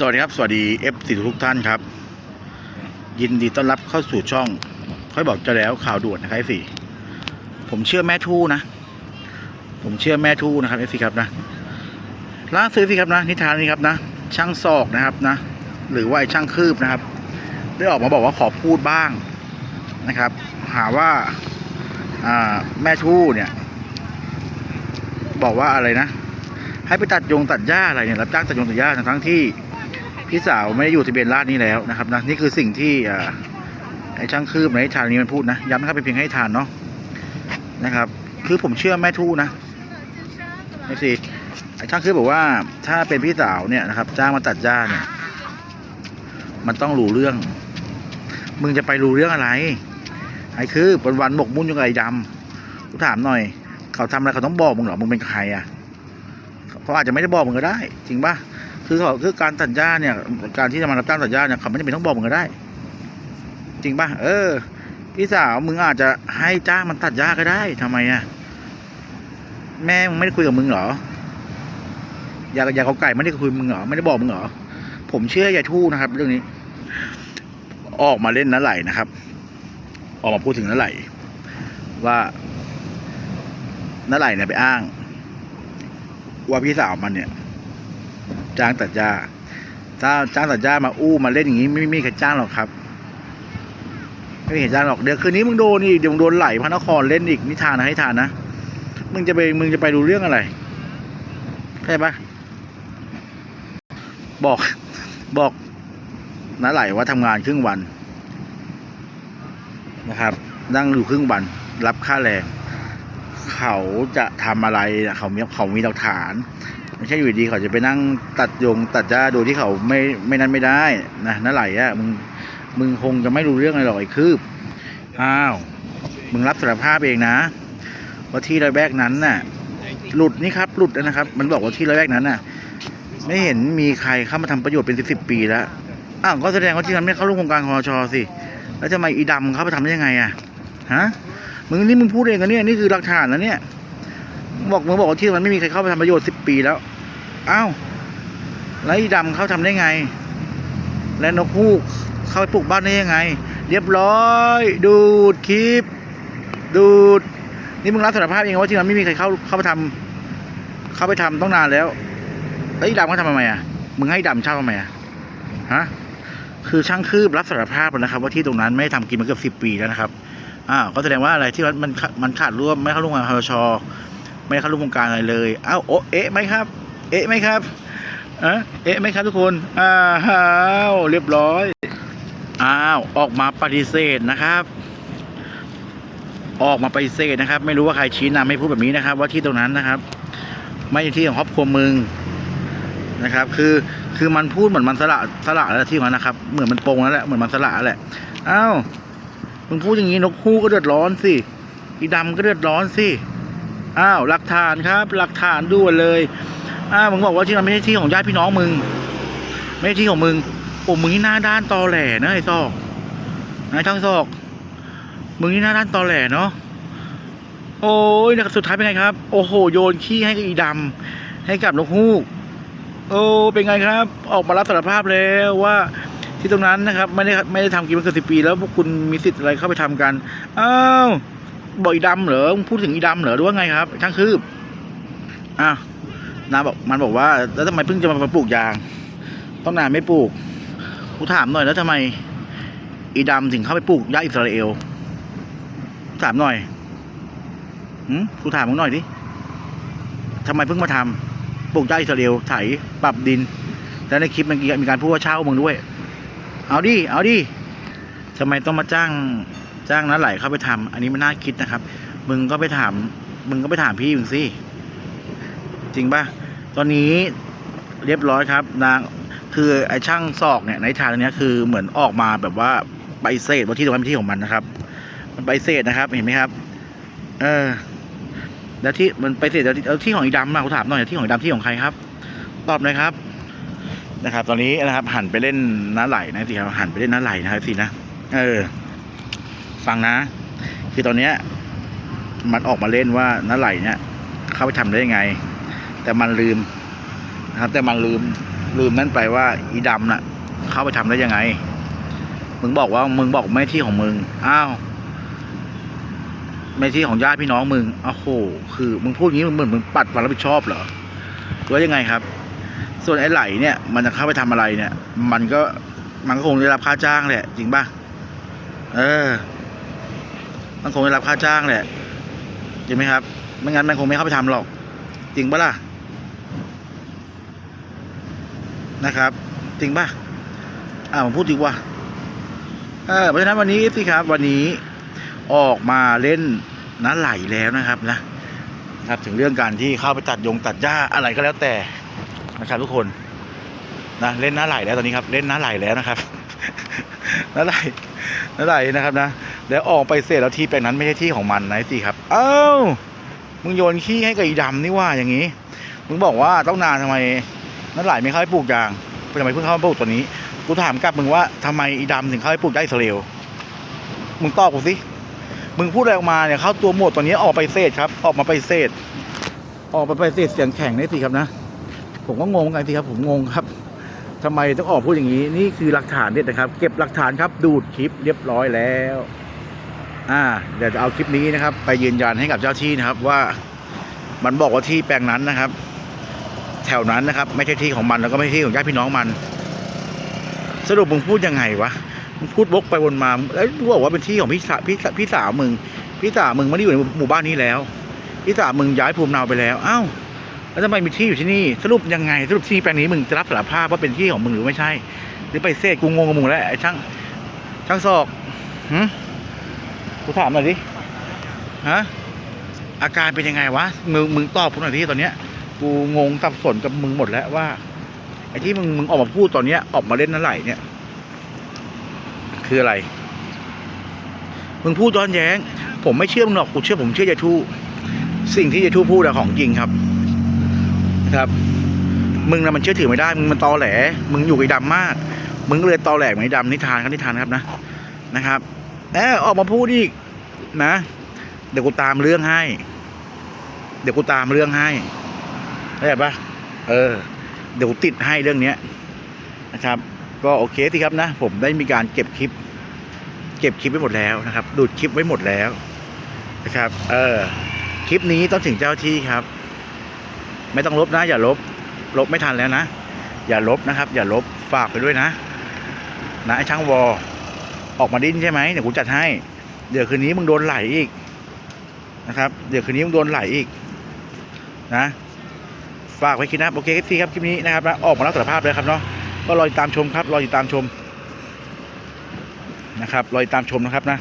สวัสดีครับ สวัสดี F4 ทุกท่านครับ ยินดีต้อนรับเข้าสู่ช่อง ค่อยบอกจะแล้วข่าวด่วนนะครับสี่ผมเชื่อแม่ทู่นะ ผมเชื่อแม่ทู่นะครับ F4 ครับนะล่าซื้อสิครับนะ นิทานนี้ครับนะ ช่างศอกนะครับนะ หรือว่าไอช่างคืบนะครับ ได้ออกมาบอกว่าขอพูดบ้างนะครับ หาว่าแม่ทู่เนี่ย บอกว่าอะไรนะให้ไปตัดยงตัดหญ้าอะไรเนี่ยรับจ้างตัดยงตัดหญ้าทั้งที่ พี่สาวไม่ได้อยู่ทะเบียนราษนี้แล้วนะครับนะนี่คือสิ่งที่ไอ้ช่างคืบในทานนี้มันพูดนะย้ำนะครับเป็นเพียงให้ทานเนาะนะครับ คือผมเชื่อแม่ทู่นะไอ้สิไอ้ช่างคืบบอกว่าถ้าเป็นพี่สาวเนี่ยนะครับ จ้างมาตัดหญ้าเนี่ย มันต้องรู้เรื่อง มึงจะไปรู้เรื่องอะไร ไอ้คือวันวันหมกมุ่นอยู่กับไอ้ดำกูถามหน่อย เขาทำอะไรเขาต้องบอกมึงเหรอมึงเป็นใครอะเขาอาจจะไม่ได้บอกมึงก็ได้ จริงป่ะ คือเขาคือการตัดหญ้าเนี่ย การที่จะมารับจ้างตัดหญ้าเนี่ยเขาไม่จำเป็นต้องบอกมึงก็ได้ จริงป่ะเออ พี่สาวมึงอาจจะให้จ้างมันตัดหญ้าก็ได้ทำไมอะแม่มึงไม่ได้คุยกับมึงเหรออยากอยากเขาไก่ไม่ได้คุยกับมึงเหรอไม่ได้บอกมึงเหรอผมเชื่อยายทู่นะครับ เรื่องนี้ ออกมาเล่นน้าไหลนะครับ ออกมาพูดถึงน้าไหลว่าน้าไหลเนี่ยไปอ้าง ว่าพี่สาวมันเนี่ย จ้างตัดหญ้าถ้าจ้างตัดหญ้ามาอู้มาเล่นอย่างนี้ไม่ไมีใครจ้างหรอกครับไม่มีใครจ้างหรอกเดี๋ยวคืนนี้มึงโดนอีกเดี๋ยวมึงโดนไหลพระนครเล่นอีกนิทานนะให้ทานนะมึงจะไปมึงจะไปดูเรื่องอะไรเข้าใจปะบอกบอกน้าไหลว่าทำงานครึ่งวันนะครับ นั่งอยู่ครึ่งวัน รับค่าแรง เขาจะทำอะไรเขามีเขามีหลักฐาน ไม่ใช่อยู่ดีเขาจะไปนั่งตัดยงตัดหญ้าโดยที่เขาไม่ไม่นั้นไม่ได้นะนั่นไหลอะมึงมึงคงจะไม่รู้เรื่องอะไรหรอกไอ้คืบอ้าวมึงรับสารภาพเองนะว่าที่ระแวกนั้นน่ะ หลุดนี่ครับหลุดนะครับ มันบอกว่าที่ระแวกนั้นน่ะ ไม่เห็นมีใครเข้ามาทำประโยชน์เป็นสิบสิบปีแล้วอ้าวก็แสดงว่าที่นั้นไม่เข้าร่วมโครงการคอชอสิแล้วทำไมอีดำเขาไปทำได้ยังไงอะฮะมึงนี่มึงพูดเองกันเนี่ยนี่คือหลักฐานนะเนี่ย บอกมึงบอกว่าที่มันไม่มีใครเข้าไปทำประโยชน์สิบปีแล้วอ้าวแล้วอีดำเขาทำได้ไง และนกฮูกเข้าไปปลูกบ้านได้ยังไง เรียบร้อย ดูดคลิป ดูด นี่มึงรับสารภาพเองว่าที่มันไม่มีใครเข้าเข้าไปทำเข้าไปทำต้องนานแล้วแล้วอีดำเขาทำทำไมอะมึงให้ดำเช่าทำไมอะฮะคือช่างคืบรับสารภาพแล้วนะครับ ว่าที่ตรงนั้นไม่ได้ทำกินมาเกือบสิบปีแล้วนะครับอ้าก็แสดงว่าอะไรที่มันมันขามันขาดร่วมไม่เข้าร่วมงานพช ไม่เข้าร่วมโครงการอะไรเลย เอ้าโอเอ๊ะไหมครับ เอ๊ะไหมครับอะเอ๊ะไหมครับทุกคน อ้าวเรียบร้อย อ้าวออกมาปฏิเสธนะครับ ออกมาปฏิเสธนะครับ ไม่รู้ว่าใครชี้นำให้พูดแบบนี้นะครับ ว่าที่ตรงนั้นนะครับ ไม่ใช่ที่ของครอบครัวมึงนะครับ คือคือมันพูดเหมือนมันสละสละแล้วที่มันนะครับ เหมือนมันโปงแล้วแหละเหมือนมันสละแหละอ้าวมึงพูดอย่างนี้นกฮูกก็เดือดร้อนสิอีดำก็เดือดร้อนสิ อ้าวหลักฐานครับหลักฐานด่วนเลยอ้าวมึงบอกว่าที่มันไม่ใช่ที่ของญาติพี่น้องมึง ไม่ใช่ที่ของมึงโอ้มึงนี่หน้าด้านตอแหลนะไอ้ซอกนายทั้งซอก มึงนี่หน้าด้านตอแหลเนาะโอ้ยแล้วสุดท้ายเป็นไงครับ โอ้โหโยนขี้ให้กับอีดำให้กับนกฮูก โอ้เป็นไงครับ ออกมารับสารภาพแล้วว่าที่ตรงนั้นนะครับ ไม่ได้ไม่ได้ทำกินมาเกือบสิบปี แล้วพวกคุณมีสิทธิ์อะไรเข้าไปทำกันอ้าว บอกอีดำเหรอมึงพูดถึงอีดำเหรอหรือว่าไงครับ ช่างคืบอ้าวนาบอกมันบอกว่า แล้วทำไมเพิ่งจะมาปลูกยาง ต้องนานไม่ปลูกกูถามหน่อยแล้วทำไม อีดำถึงเข้าไปปลูกหญ้าอิสราเอลถามหน่อยหืมกูถามมึงหน่อยดิทำไมเพิ่งมาทำปลูกหญ้าอิสราเอลไถปรับดิน แล้วในคลิปมันมีการพูดว่าเช่ามึงด้วย เอาดิเอาดิทำไมต้องมาจ้าง จ้างน้าไหลเข้าไปทำอันนี้มันน่าคิดนะครับ มึงก็ไปถาม มึงก็ไปถามพี่มึงสิ จริงป่ะ ตอนนี้เรียบร้อยครับ นางคือไอ้ช่างศอกเนี่ยในทางเนี้คือเหมือนออกมาแบบว่าไปเศษว่าที่ตรงนั้นเป็นที่ของมันนะครับ มันไปเศษนะครับเห็นไหมครับ เออ แล้วที่มันไปเศษแล้วที่ของอีดำมาเขาถามหน่อยที่ของอีดำที่ของใครครับ ตอบหน่อยครับนะครับ ตอนนี้นะครับหันไปเล่นน้าไหลนะสิครับหันไปเล่นน้าไหลนะครับสินะ เออ ฟังนะ คือตอนเนี้ยมันออกมาเล่นว่าน้าไหลเนี่ยเข้าไปทำได้ยังไง แต่มันลืมนะครับ แต่มันลืมลืมนั่นไปว่าอีดำน่ะ เข้าไปทำได้ยังไง มึงบอกว่ามึงบอกไม่ที่ของมึงอ้าวไม่ที่ของญาติพี่น้องมึงอ้าวโหคือมึงพูดอย่างนี้มึงเหมือนมึงปัดความรับผิดชอบเหรอหรือว่ายังไงครับ ส่วนไอ้ไหลเนี่ย มันจะเข้าไปทำอะไรเนี่ย มันก็มันก็คงได้รับค่าจ้างแหละ จริงป่ะ เออ มันคงได้รับค่าจ้างแหละจริงไหมครับ ไม่งั้นมันคงไม่เข้าไปทำหรอก จริงปะล่ะ นะครับ จริงปะอ่าผมพูดดีกว่าเออเพราะฉะนั้นวันนี้สิครับ วันนี้ออกมาเล่นน้าไหลแล้วนะครับนะนะครับ ถึงเรื่องการที่เข้าไปตัดยงตัดหญ้าอะไรก็แล้วแต่นะครับทุกคนนะเล่นน้าไหลแล้วตอนนี้ครับ เล่นน้าไหลแล้วนะครับน้าไหลน้าไหลนะครับนะ แล้วออกไปเสร็จแล้วที่แปลงนั้นไม่ใช่ที่ของมันนะสิครับ เอ้ามึงโยนขี้ให้กับอีดำนี่ว่าอย่างนี้ มึงบอกว่าต้องนานทำไมน้าไหลายไม่เข้าไปปลูกยางทำไมเพิ่งเข้ามาปลูกตัวนี้ กูถามกลับมึงว่าทำไมอีดำถึงเข้าไปปลูกยางอิสราเอลมึงตอบกูสิ มึงพูดอะไรออกมาเนี่ยเข้าตัวหมวดตัวนี้ออกไปเศษครับ ออกมาไปเศษ ออกไปไปเศษเสียงแข็งนี่สิครับนะ ผมก็งงกันสิครับผมงงครับทำไมต้องออกพูดอย่างนี้ นี่คือหลักฐานเด็ดนะครับ เก็บหลักฐานครับดูดคลิปเรียบร้อยแล้ว อ่าเดี๋ยวจะเอาคลิปนี้นะครับ ไปยืนยันให้กับเจ้าที่นะครับว่ามันบอกว่าที่แปลงนั้นนะครับ แถวนั้นนะครับ ไม่ใช่ที่ของมันแล้วก็ไม่ใช่ที่ของญาติพี่น้องมัน สรุปมึงพูดยังไงวะมึงพูดวกไปวนมาแล้วมึงบอกว่าเป็นที่ของพี่สาวพี่พี่สาวมึงพี่สาวมึงไม่ได้อยู่ในหมู่บ้านนี้แล้ว พี่สาวมึงย้ายภูมิเนาไปแล้วอ้าวแล้วทำไมมีที่อยู่ที่นี่ สรุปยังไง สรุปที่แปลงนี้มึงจะรับสารภาพว่าเป็นที่ของมึงหรือไม่ใช่ หรือไปเสกกูงงกับมึงแล้วไอ้ช่างช่างศอกหืม กูถามหน่อยดิ ฮะ อาการเป็นยังไงวะ มึง มึงตอบกูหน่อยที่ตอนเนี้ย กูงงสับสนกับมึงหมดแล้วว่า ไอ้ที่มึง มึงออกมาพูดตอนเนี้ย ออกมาเล่นนั่นไหลเนี่ย คืออะไร มึงพูดย้อนแย้ง ผมไม่เชื่อมึงหรอก กูเชื่อผมเชื่อยายทูสิ่งที่ยายทูพูดอะของจริงครับ ครับ มึงนะมันเชื่อถือไม่ได้ มึงมันตอแหล มึงอยู่กับไอ้ดำมาก มึงเลยตอแหลเหมือนไอ้ดำนิทานครับนิทานครับนะ นะครับ เออออกมาพูดอีกนะ เดี๋ยวกูตามเรื่องให้ เดี๋ยวกูตามเรื่องให้เข้ปะเออ เดี๋ยวติดให้เรื่องเนี้ยนะครับ ก็โอเคสิครับนะ ผมได้มีการเก็บคลิป เก็บคลิปไว้หมดแล้วนะครับ ดูดคลิปไว้หมดแล้วนะครับ เออ คลิปนี้ต้องถึงเจ้าที่ครับ ไม่ต้องลบนะ อย่าลบ ลบไม่ทันแล้วนะ อย่าลบนะครับ อย่าลบฝากไปด้วยนะ นะไอช่างวอ ออกมาดิ้นใช่ไหมเดี๋ยวกูจัดให้ เดี๋ยวคืนนี้มึงโดนไหลอีกนะครับ เดี๋ยวคืนนี้มึงโดนไหลอีกนะฝากไว้คิดนะโอเคที่ครับคลิปนี้นะครับนะออกมาแล้วสารภาพเลยครับเนาะก็รอติดตามชมครับรอติดตามชมนะครับรอติดตามชมนะครับนะ